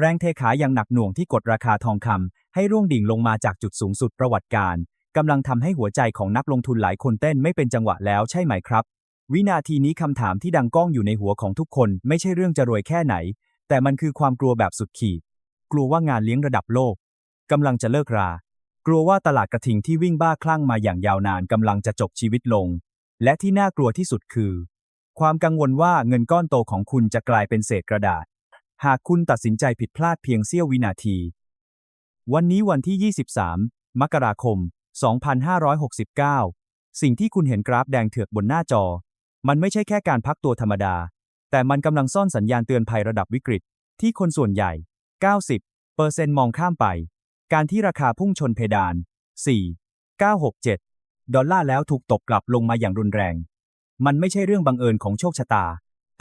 แรงเทขายอย่างหนักหน่วงที่กดราคาทองคำให้ร่วงดิ่งลงมาจากจุดสูงสุดประวัติการกำลังทำให้หัวใจของนักลงทุนหลายคนเต้นไม่เป็นจังหวะแล้วใช่ไหมครับ วินาทีนี้คำถามที่ดังก้องอยู่ในหัวของทุกคน ไม่ใช่เรื่องจะรวยแค่ไหน แต่มันคือความกลัวแบบสุดขีด กลัวว่างานเลี้ยงระดับโลกกำลังจะเลิกรา กลัวว่าตลาดกระทิงที่วิ่งบ้าคลั่งมาอย่างยาวนานกำลังจะจบชีวิตลง และที่น่ากลัวที่สุดคือ ความกังวลว่าเงินก้อนโตของคุณจะกลายเป็นเศษกระดาษ หากคุณตัดสินใจผิดพลาดเพียงเสี้ยววินาที วันนี้วันที่ 23 มกราคม 2569 สิ่งที่คุณเห็นกราฟแดงเถือกบนหน้าจอ มันไม่ใช่แค่การพักตัวธรรมดา แต่มันกำลังซ่อนสัญญาณเตือนภัยระดับวิกฤต ที่คนส่วนใหญ่ 90 เปอร์เซ็นต์มองข้ามไป การที่ราคาพุ่งชนเพดาน 4 967 ดอลลาร์แล้วถูกตบกลับลงมาอย่างรุนแรง มันไม่ใช่เรื่องบังเอิญของโชคชะตา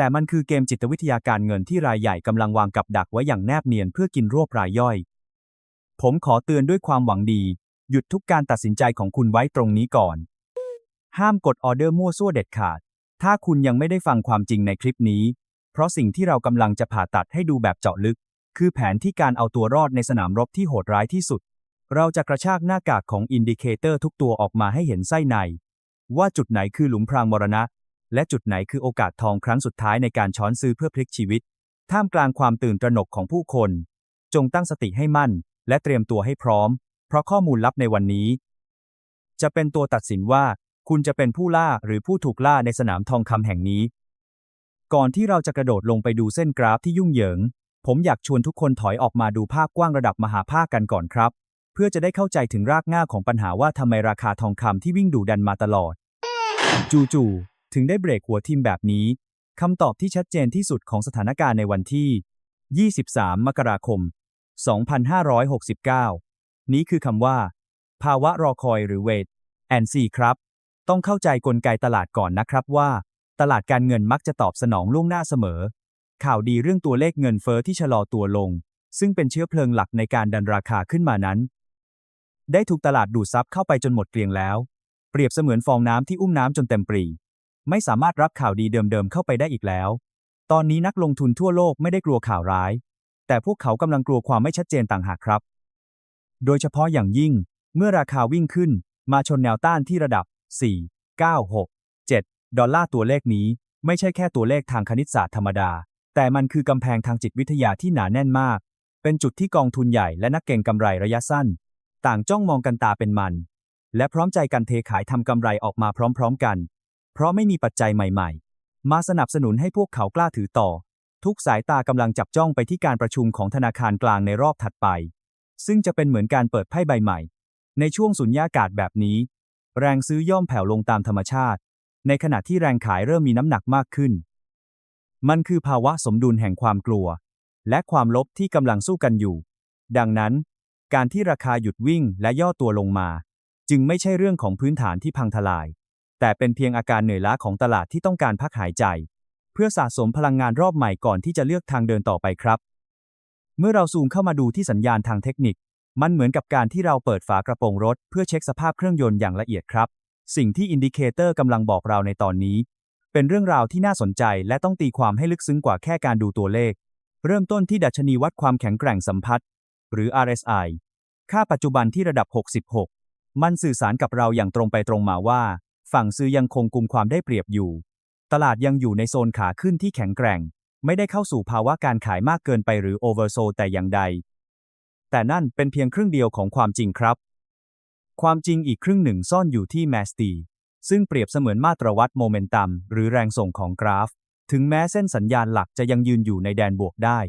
แต่มันคือเกมจิตวิทยาการเงินที่รายใหญ่กำลังวางกับดักไว้อย่างแนบเนียนเพื่อกินรวบรายย่อย ผมขอเตือนด้วยความหวังดี หยุดทุกการตัดสินใจของคุณไว้ตรงนี้ก่อน ห้ามกดออเดอร์มั่วซั่วเด็ดขาด ถ้าคุณยังไม่ได้ฟังความจริงในคลิปนี้ เพราะสิ่งที่เรากำลังจะผ่าตัดให้ดูแบบเจาะลึก คือแผนที่การเอาตัวรอดในสนามรบที่โหดร้ายที่สุด เราจะกระชากหน้ากากของอินดิเคเตอร์ทุกตัวออกมาให้เห็นไส้ใน ว่าจุดไหนคือหลุมพรางมรณะ และจุดไหนคือโอกาสทองครั้งสุดท้ายในการช้อนซื้อเพื่อพลิกชีวิต ท่ามกลางความตื่นตระหนกของผู้คน จงตั้งสติให้มั่น และเตรียมตัวให้พร้อม เพราะข้อมูลลับในวันนี้ จะเป็นตัวตัดสินว่า คุณจะเป็นผู้ล่าหรือผู้ถูกล่าในสนามทองคำแห่งนี้ ก่อนที่เราจะกระโดดลงไปดูเส้นกราฟที่ยุ่งเหยิง ผมอยากชวนทุกคนถอยออกมาดูภาพกว้างระดับมหาภาคกันก่อนครับ เพื่อจะได้เข้าใจถึงรากง่าของปัญหาว่าทำไมราคาทองคำที่วิ่งดูดันมาตลอด จู่ๆ ถึงได้เบรกหัวทิมแบบนี้คำตอบที่ชัดเจนที่สุดของสถานการณ์ในวันที่ 23 มกราคม 2569 นี้คือคำว่า ภาวะรอคอยหรือ wait and see ครับ ต้องเข้าใจกลไกตลาดก่อนนะครับว่า ตลาดการเงินมักจะตอบสนองล่วงหน้าเสมอ ข่าวดีเรื่องตัวเลขเงินเฟอ้อที่ชะลอตัวลง ซึ่งเป็นเชื้อเพลิงหลักในการดันราคาขึ้นมานั้น ได้ถูกตลาดดูดซับเข้าไปจนหมดเกลียงแล้ว เปรียบเสมือนฟองน้ำที่อุ้มน้ำจนเต็มปรี ไม่สามารถรับข่าวดีเดิมๆเข้าไปได้อีกแล้ว ตอนนี้นักลงทุนทั่วโลกไม่ได้กลัวข่าวร้าย แต่พวกเขากำลังกลัวความไม่ชัดเจนต่างหากครับ โดยเฉพาะอย่างยิ่ง เมื่อราคาวิ่งขึ้น มาชนแนวต้านที่ระดับ 4 9 6 7 ดอลลาร์ตัวเลขนี้ ไม่ใช่แค่ตัวเลขทางคณิตศาสตร์ธรรมดา แต่มันคือกำแพงทางจิตวิทยาที่หนาแน่นมาก เป็นจุดที่กองทุนใหญ่และนักเก็งกำไรระยะสั้น ต่างจ้องมองกันตาเป็นมัน และพร้อมใจกันเทขายทำกำไรออกมาพร้อม ๆ กัน เพราะไม่มีปัจจัยใหม่ๆ มาสนับสนุนให้พวกเขากล้าถือต่อ ทุกสายตากำลังจับจ้องไปที่การประชุมของธนาคารกลางในรอบถัดไป ซึ่งจะเป็นเหมือนการเปิดไพ่ใบใหม่ ในช่วงสุญญากาศแบบนี้ แรงซื้อย่อมแผ่วลงตามธรรมชาติ ในขณะที่แรงขายเริ่มมีน้ำหนักมากขึ้น มันคือภาวะสมดุลแห่งความกลัว และความลบที่กำลังสู้กันอยู่ ดังนั้น การที่ราคาหยุดวิ่งและย่อตัวลงมา จึงไม่ใช่เรื่องของพื้นฐานที่พังทลาย แต่เป็นเพียงอาการเหนื่อยล้าของตลาดที่ต้องการพักหายใจ เพื่อสะสมพลังงานรอบใหม่ก่อนที่จะเลือกทางเดินต่อไปครับ เมื่อเราซูมเข้ามาดูที่สัญญาณทางเทคนิค มันเหมือนกับการที่เราเปิดฝากระโปรงรถ เพื่อเช็คสภาพเครื่องยนต์อย่างละเอียดครับ สิ่งที่อินดิเคเตอร์กำลังบอกเราในตอนนี้ เป็นเรื่องราวที่น่าสนใจและต้องตีความให้ลึกซึ้งกว่าแค่การดูตัวเลข เริ่มต้นที่ดัชนีวัดความแข็งแกร่งสัมพัทธ์หรือ RSI ค่าปัจจุบันที่ระดับ 66 มันสื่อสารกับเราอย่างตรงไปตรงมาว่า ฝั่งซื้อยังคงกุมความได้เปรียบอยู่ ตลาดยังอยู่ในโซนขาขึ้นที่แข็งแกร่ง ไม่ได้เข้าสู่ภาวะการขายมากเกินไปหรือโอเวอร์โซแต่อย่างใด แต่นั่นเป็นเพียงครึ่งเดียวของความจริงครับ ความจริงอีกครึ่งหนึ่งซ่อนอยู่ที่แมสตีซึ่งเปรียบเสมือนมาตรวัดโมเมนตัมหรือแรงส่งของกราฟ ถึงแม้เส้นสัญญาณหลักจะยังยืนอยู่ในแดนบวกได้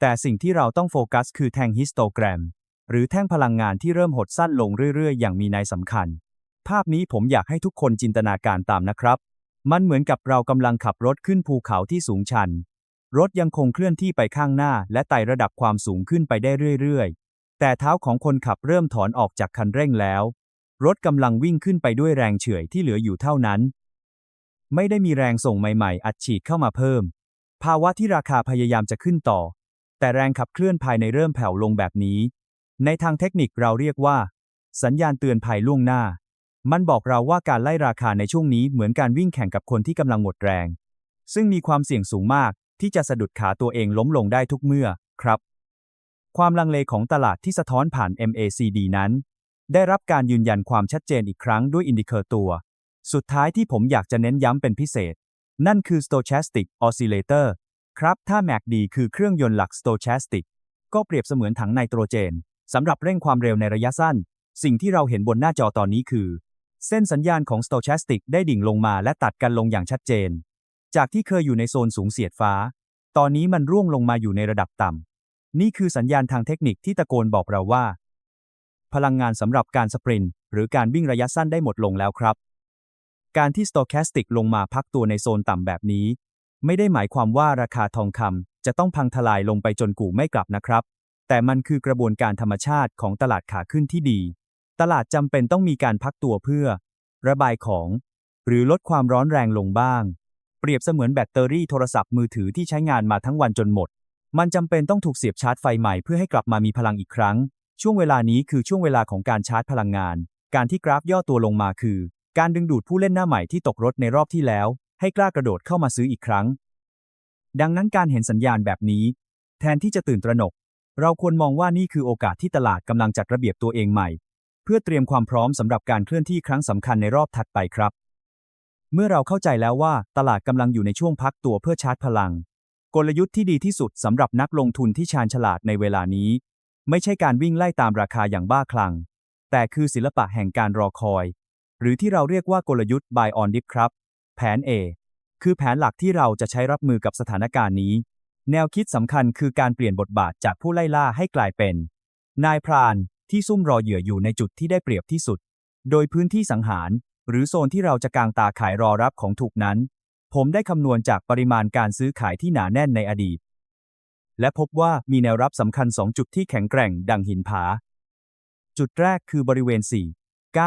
แต่สิ่งที่เราต้องโฟกัสคือแท่งฮิสโตแกรม หรือแท่งพลังงานที่เริ่มหดสั้นลงเรื่อยๆ อย่างมีนัยสำคัญ ภาพนี้ผมอยากให้ทุกคนจินตนาการตามนะครับ มันเหมือนกับเรากำลังขับรถขึ้นภูเขาที่สูงชัน รถยังคงเคลื่อนที่ไปข้างหน้า และไต่ระดับความสูงขึ้นไปได้เรื่อยๆ แต่เท้าของคนขับเริ่มถอนออกจากคันเร่งแล้ว รถกำลังวิ่งขึ้นไปด้วยแรงเฉื่อยที่เหลืออยู่เท่านั้น ไม่ได้มีแรงส่งใหม่ๆ อัดฉีดเข้ามาเพิ่ม ภาวะที่ราคาพยายามจะขึ้นต่อ แต่แรงขับเคลื่อนภายในเริ่มแผ่วลงแบบนี้ ในทางเทคนิคเราเรียกว่า สัญญาณเตือนภัยล่วงหน้า มันบอกเราว่าการไล่ราคาในช่วงนี้เหมือนการวิ่งแข่งกับคนที่กำลังหมดแรง ซึ่งมีความเสี่ยงสูงมากที่จะสะดุดขาตัวเองล้มลงได้ทุกเมื่อครับ ความลังเลของตลาดที่สะท้อนผ่าน MACD นั้น ได้รับการยืนยันความชัดเจนอีกครั้งด้วยอินดิเคเตอร์ตัว สุดท้ายที่ผมอยากจะเน้นย้ำเป็นพิเศษ นั่นคือ Stochastic Oscillator ครับ ถ้า MACD คือเครื่องยนต์หลัก Stochastic ก็เปรียบเสมือนถังไนโตรเจนสำหรับเร่งความเร็วในระยะสั้น สิ่งที่เราเห็นบนหน้าจอตอนนี้คือ เส้นสัญญาณของ Stochastic ได้ดิ่งลงมาและตัดกันลงอย่างชัดเจน จากที่เคยอยู่ในโซนสูงเสียดฟ้า ตอนนี้มันร่วงลงมาอยู่ในระดับต่ำ นี่คือสัญญาณทางเทคนิคที่ตะโกนบอกเราว่า พลังงานสำหรับการสปรินต์หรือการวิ่งระยะสั้นได้หมดลงแล้วครับ การที่ Stochastic ลงมาพักตัวในโซนต่ำแบบนี้ ไม่ได้หมายความว่าราคาทองคำจะต้องพังทลายลงไปจนกู่ไม่กลับนะครับ แต่มันคือกระบวนการธรรมชาติของตลาดขาขึ้นที่ดี ตลาดจำเป็นต้องมีการพักตัวเพื่อ ระบายของ หรือลดความร้อนแรงลงบ้าง เปรียบเสมือนแบตเตอรี่โทรศัพท์มือถือที่ใช้งานมาทั้งวันจนหมด มันจำเป็นต้องถูกเสียบชาร์จไฟใหม่เพื่อให้กลับมามีพลังอีกครั้ง ช่วงเวลานี้คือช่วงเวลาของการชาร์จพลังงาน การที่กราฟย่อตัวลงมาคือ การดึงดูดผู้เล่นหน้าใหม่ที่ตกรถในรอบที่แล้ว ให้กล้ากระโดดเข้ามาซื้ออีกครั้ง ดังนั้นการเห็นสัญญาณแบบนี้ แทนที่จะตื่นตระหนก เราควรมองว่านี่คือโอกาสที่ตลาดกำลังจัดระเบียบตัวเองใหม่ พื่อเตรียมความพร้อมสำหรับการเคลื่อนที่ครั้งสำคัญในรอบถัดไปครับ เมื่อเราเข้าใจแล้วว่าตลาดกำลังอยู่ในช่วงพักตัวเพื่อชาร์จพลัง กลยุทธ์ที่ดีที่สุดสำหรับนักลงทุนที่ชาญฉลาดในเวลานี้ ไม่ใช่การวิ่งไล่ตามราคาอย่างบ้าคลั่ง แต่คือศิลปะแห่งการรอคอย หรือที่เราเรียกว่ากลยุทธ์ buy on dip ครับ แผน A คือแผนหลักที่เราจะใช้รับมือกับสถานการณ์นี้ แนวคิดสำคัญคือการเปลี่ยนบทบาทจากผู้ไล่ล่าให้กลายเป็น นายพราน ที่ซุ่มรอเหยื่ออยู่ในจุดที่ได้เปรียบที่สุด โดยพื้นที่สังหาร หรือโซนที่เราจะกางตาขายรอรับของถูกนั้น ผมได้คำนวณจากปริมาณการซื้อขายที่หนาแน่นในอดีต และพบว่ามีแนวรับสำคัญ2จุดที่แข็งแกร่งดังหินผา จุดแรกคือบริเวณ 4 9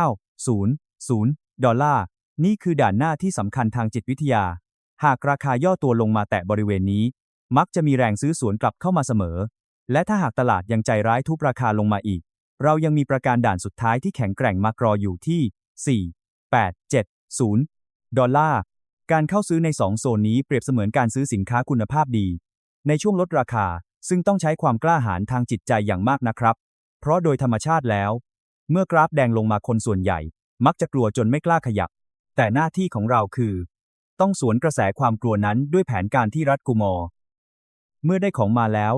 0 0 ดอลลาร์ นี่คือด่านหน้าที่สำคัญทางจิตวิทยา หากราคาย่อตัวลงมาแตะบริเวณนี้ มักจะมีแรงซื้อสวนกลับเข้ามาเสมอ และถ้าหากตลาดยังใจร้ายทุบราคาลงมาอีก เรายังมีประการด่านสุดท้ายที่แข็งแกร่งมากรออยู่ที่ 4 8 7 0 ดอลลาร์ การเข้าซื้อใน 2 โซนนี้เปรียบเสมือนการซื้อสินค้าคุณภาพดี ในช่วงลดราคา ซึ่งต้องใช้ความกล้าหาญทางจิตใจอย่างมากนะครับ เพราะโดยธรรมชาติแล้ว เมื่อกราฟแดงลงมาคนส่วนใหญ่ มักจะกลัวจนไม่กล้าขยับ แต่หน้าที่ของเราคือ ต้องสวนกระแสความกลัวนั้นด้วยแผนการที่รัดกุมอ เมื่อได้ของมาแล้ว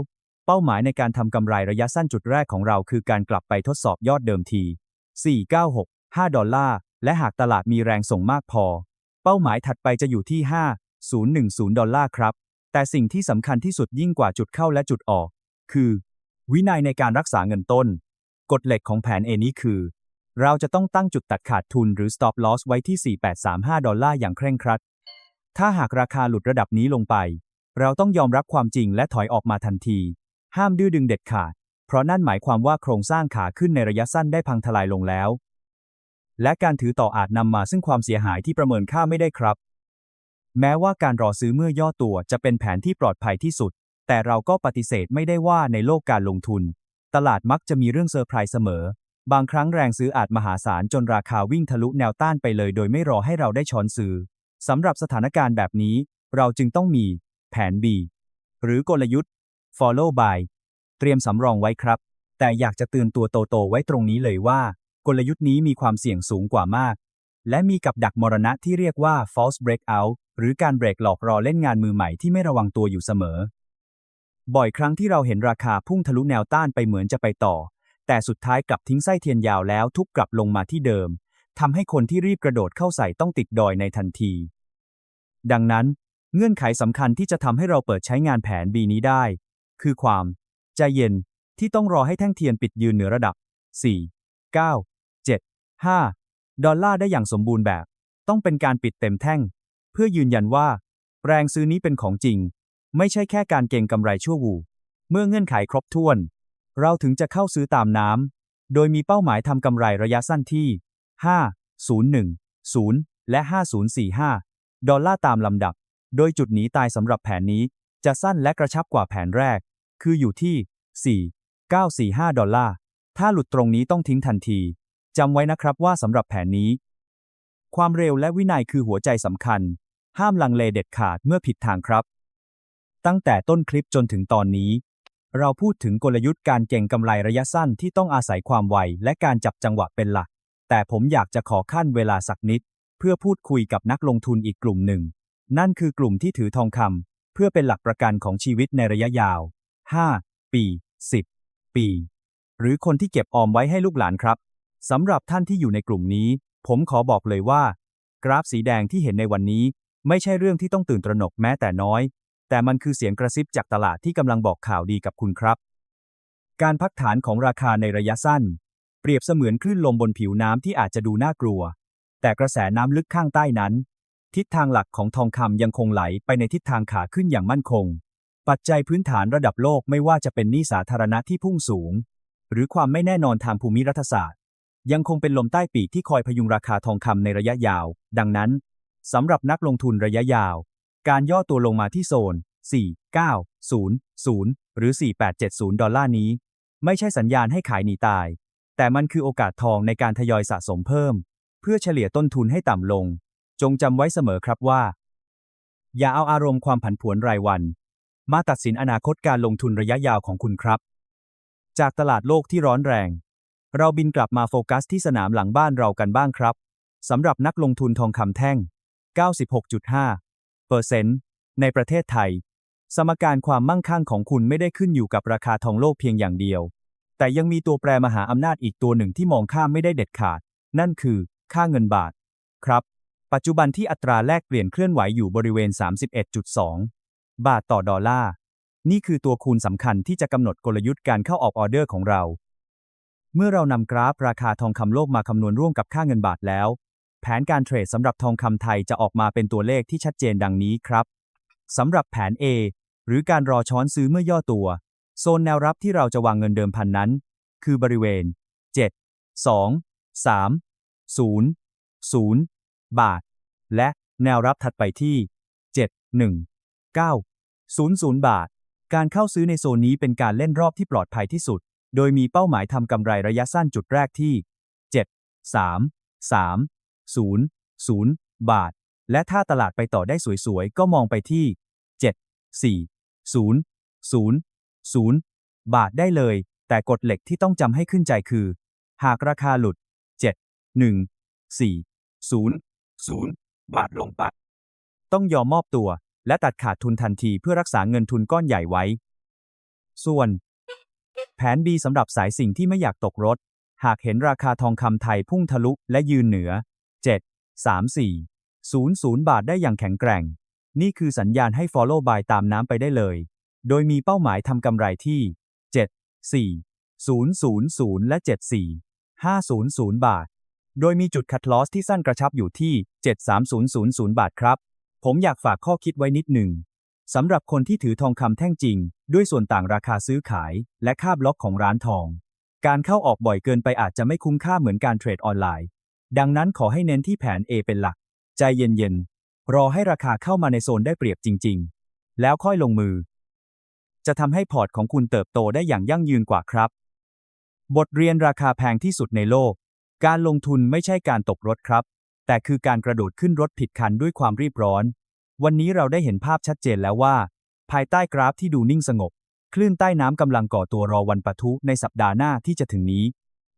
เป้าหมายในการทำกำไรระยะสั้นจุดแรกของเราคือการกลับไปทดสอบยอดเดิมที 496 5 ดอลลาร์ และหากตลาดมีแรงส่งมากพอ เป้าหมายถัดไปจะอยู่ที่ 5010 ดอลลาร์ครับ แต่สิ่งที่สำคัญที่สุดยิ่งกว่าจุดเข้าและจุดออก คือ วินัยในการรักษาเงินต้น กฎเหล็กของแผน A นี้คือ เราจะต้องตั้งจุดตัดขาดทุนหรือ stop loss ไว้ที่ 4835 ดอลลาร์อย่างเคร่งครัด ถ้าหากราคาหลุดระดับนี้ลงไป เราต้องยอมรับความจริงและถอยออกมาทันที ห้ามดื้อดึงเด็ดขาด เพราะนั่นหมายความว่าโครงสร้างขาขึ้นในระยะสั้นได้พังทลายลงแล้ว และการถือต่ออาจนำมาซึ่งความเสียหายที่ประเมินค่าไม่ได้ครับ แม้ว่าการรอซื้อเมื่อย่อตัวจะเป็นแผนที่ปลอดภัยที่สุด แต่เราก็ปฏิเสธไม่ได้ว่าในโลกการลงทุน ตลาดมักจะมีเรื่องเซอร์ไพรส์เสมอ บางครั้งแรงซื้ออาจมหาศาลจนราคาวิ่งทะลุแนวต้านไปเลย โดยไม่รอให้เราได้ช้อนซื้อสำหรับสถานการณ์แบบนี้ เราจึงต้องมี แผน B หรือกลยุทธ์ follow by เตรียมสำรองไว้ครับ แต่อยากจะเตือนตัวโตๆไว้ตรงนี้เลยว่า กลยุทธ์นี้มีความเสี่ยงสูงกว่ามาก และมีกับดักมรณะที่เรียกว่า false breakout หรือการเบรกหลอกรอเล่นงานมือใหม่ที่ไม่ระวังตัวอยู่เสมอ บ่อยครั้งที่เราเห็นราคาพุ่งทะลุแนวต้านไปเหมือนจะไปต่อ แต่สุดท้ายกลับทิ้งไส้เทียนยาวแล้วทุบกลับลงมาที่เดิมทำให้คนที่รีบกระโดดเข้าใส่ต้องติดดอยในทันที ดังนั้น เงื่อนไขสำคัญที่จะทำให้เราเปิดใช้งานแผน B นี้ได้ คือความใจเย็นที่ต้องรอให้แท่งเทียนปิดยืนเหนือระดับ 4 9 7 5 ดอลลาร์ได้อย่างสมบูรณ์แบบ ต้องเป็นการปิดเต็มแท่ง เพื่อยืนยันว่า แรงซื้อนี้เป็นของจริง ไม่ใช่แค่การเก็งกำไรชั่ววู เมื่อเงื่อนไขครบถ้วน เราถึงจะเข้าซื้อตามน้ำ โดยมีเป้าหมายทำกำไรระยะสั้นที่ 5 0 1 0 และ 5045 ดอลลาร์ตามลำดับ โดยจุดหนีตายสำหรับแผนนี้ จะสั้นและกระชับกว่าแผนแรก คืออยู่ที่ 4 945 ดอลลาร์ ถ้าหลุดตรงนี้ต้องทิ้งทันที จำไว้นะครับว่าสำหรับแผนนี้ ความเร็วและวินัยคือหัวใจสำคัญ ห้ามลังเลเด็ดขาดเมื่อผิดทางครับ ตั้งแต่ต้นคลิปจนถึงตอนนี้ เราพูดถึงกลยุทธ์การเก็งกำไรระยะสั้นที่ต้องอาศัยความไวและการจับจังหวะเป็นหลัก แต่ผมอยากจะขอขั้นเวลาสักนิด เพื่อพูดคุยกับนักลงทุนอีกกลุ่มหนึ่ง นั่นคือกลุ่มที่ถือทองคำ เพื่อเป็นหลักประกันของชีวิตในระยะยาว 5 ปี 10 ปี หรือคนที่เก็บออมไว้ให้ลูกหลานครับสำหรับท่านที่อยู่ในกลุ่มนี้ ผมขอบอกเลยว่า กราฟสีแดงที่เห็นในวันนี้ ไม่ใช่เรื่องที่ต้องตื่นตระหนกแม้แต่น้อย แต่มันคือเสียงกระซิบจากตลาดที่กำลังบอกข่าวดีกับคุณครับ การพักฐานของราคาในระยะสั้น เปรียบเสมือนคลื่นลมบนผิวน้ำที่อาจจะดูน่ากลัว แต่กระแสน้ำลึกข้างใต้นั้น ทิศทางหลักของทองคำยังคงไหลไปในทิศทางขาขึ้นอย่างมั่นคง ปัจจัยพื้นฐานระดับโลกไม่ว่าจะเป็นหนี้สาธารณะที่พุ่งสูง หรือความไม่แน่นอนทางภูมิรัฐศาสตร์ ยังคงเป็นลมใต้ปีกที่คอยพยุงราคาทองคำในระยะยาว ดังนั้นสำหรับนักลงทุนระยะยาว การย่อตัวลงมาที่โซน 4900 หรือ 4870 ดอลลาร์นี้ ไม่ใช่สัญญาณให้ขายหนีตาย แต่มันคือโอกาสทองในการทยอยสะสมเพิ่ม เพื่อเฉลี่ยต้นทุนให้ต่ำลง จงจำไว้เสมอครับว่า อย่าเอาอารมณ์ความผันผวนรายวัน มาตัดสินอนาคตการลงทุนระยะยาวของคุณครับ จากตลาดโลกที่ร้อนแรง เราบินกลับมาโฟกัสที่สนามหลังบ้านเรากันบ้างครับสำหรับนักลงทุนทองคำแท่ง 96.5เปอร์เซ็นต์ในประเทศไทย สมการความมั่งคั่งของคุณไม่ได้ขึ้นอยู่กับราคาทองโลกเพียงอย่างเดียว แต่ยังมีตัวแปรมหาอำนาจอีกตัวหนึ่งที่มองข้ามไม่ได้เด็ดขาด นั่นคือ ค่าเงินบาท ครับ ปัจจุบันที่อัตราแลกเปลี่ยนเคลื่อนไหวอยู่บริเวณ 31.2 บาทต่อดอลลาร์ นี่คือตัวคูณสำคัญที่จะกำหนดกลยุทธ์การเข้าออกออเดอร์ของเรา เมื่อเรานำกราฟราคาทองคำโลกมาคำนวณร่วมกับค่าเงินบาทแล้ว แผนการเทรดสำหรับทองคำไทยจะออกมาเป็นตัวเลขที่ชัดเจนดังนี้ครับสำหรับแผน A หรือการรอช้อนซื้อเมื่อย่อตัว โซนแนวรับที่เราจะวางเงินเดิมพันนั้น คือบริเวณ 7 2 3 0 0 บาท และแนวรับถัดไปที่ 7 1 9 0 0 บาท การเข้าซื้อในโซนนี้เป็นการเล่นรอบที่ปลอดภัยที่สุด โดยมีเป้าหมายทำกำไรระยะสั้นจุดแรกที่ 7 3 3 0 0บาท และถ้าตลาดไปต่อได้สวยๆ ก็มองไปที่ 7 4 0 0 0 บาทได้เลย แต่กฎเหล็กที่ต้องจำให้ขึ้นใจคือ หากราคาหลุด 7 1 4 0 0บาทลงปัดต้องยอมมอบตัว และตัดขาดทุนทันทีเพื่อรักษาเงินทุนก้อนใหญ่ไว้ ส่วน แผน B สำหรับสายสิ่งที่ไม่อยากตกรถ หากเห็นราคาทองคำไทยพุ่งทะลุและยืนเหนือ 7 3 4 0 0 บาทได้อย่างแข็งแกร่ง นี่คือสัญญาณให้ follow by ตามน้ำไปได้เลย โดยมีเป้าหมายทำกำไรที่ 7 4 0 0 0 และ 74 500 บาท โดยมีจุดคัดลอสที่สั้นกระชับอยู่ที่ 73000 บาทครับ ผมอยากฝากข้อคิดไว้นิดหนึ่งสำหรับคนที่ถือทองคำแท่งจริง ด้วยส่วนต่างราคาซื้อขาย และค่าบล็อกของร้านทอง การเข้าออกบ่อยเกินไปอาจจะไม่คุ้มค่าเหมือนการเทรดออนไลน์ ดังนั้นขอให้เน้นที่แผน A เป็นหลัก ใจเย็นๆ รอให้ราคาเข้ามาในโซนได้เปรียบจริง ๆ แล้วค่อยลงมือ จะทำให้พอร์ตของคุณเติบโตได้อย่างยั่งยืนกว่าครับ บทเรียนราคาแพงที่สุดในโลก การลงทุนไม่ใช่การตกรถครับ แต่คือการกระโดดขึ้นรถผิดคันด้วยความรีบร้อน วันนี้เราได้เห็นภาพชัดเจนแล้วว่า ภายใต้กราฟที่ดูนิ่งสงบ คลื่นใต้น้ำกำลังก่อตัวรอวันปะทุในสัปดาห์หน้าที่จะถึงนี้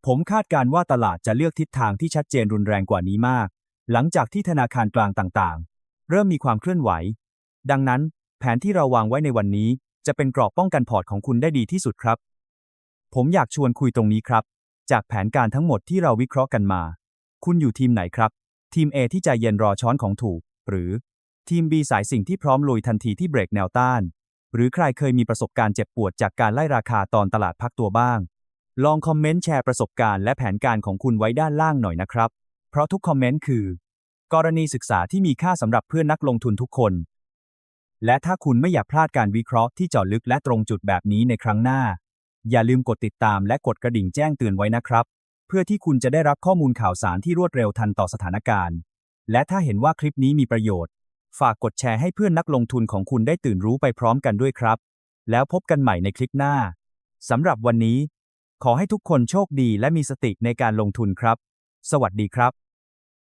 ผมคาดการณ์ว่าตลาดจะเลือกทิศทางที่ชัดเจนรุนแรงกว่านี้มาก หลังจากที่ธนาคารกลางต่างๆ เริ่มมีความเคลื่อนไหว ดังนั้น แผนที่เราวางไว้ในวันนี้ จะเป็นกรอบป้องกันพอร์ตของคุณได้ดีที่สุดครับ ผมอยากชวนคุยตรงนี้ครับ จากแผนการทั้งหมดที่เราวิเคราะห์กันมา คุณอยู่ทีมไหนครับ ทีม A ที่ใจเย็นรอช้อนของถูก หรือ ทีม B สายสิ่งที่พร้อมลุยทันทีที่เบรกแนวต้าน หรือใครเคยมีประสบการณ์เจ็บปวดจากการไล่ราคาตอนตลาดพักตัวบ้าง ลองคอมเมนต์แชร์ประสบการณ์และแผนการของคุณไว้ด้านล่างหน่อยนะครับ เพราะทุกคอมเมนต์คือ กรณีศึกษาที่มีค่าสำหรับเพื่อนนักลงทุนทุกคน และถ้าคุณไม่อยากพลาดการวิเคราะห์ที่เจาะลึกและตรงจุดแบบนี้ในครั้งหน้า อย่าลืมกดติดตามและกดกระดิ่งแจ้งเตือนไว้นะครับ เพื่อที่คุณจะได้รับข้อมูลข่าวสารที่รวดเร็วทันต่อสถานการณ์ และถ้าเห็นว่าคลิปนี้มีประโยชน์ ฝากกดแชร์ให้เพื่อนนักลงทุนของคุณได้ตื่นรู้ไปพร้อมกันด้วยครับ แล้วพบกันใหม่ในคลิปหน้าสำหรับวันนี้ ขอให้ทุกคนโชคดีและมีสติในการลงทุนครับ สวัสดีครับ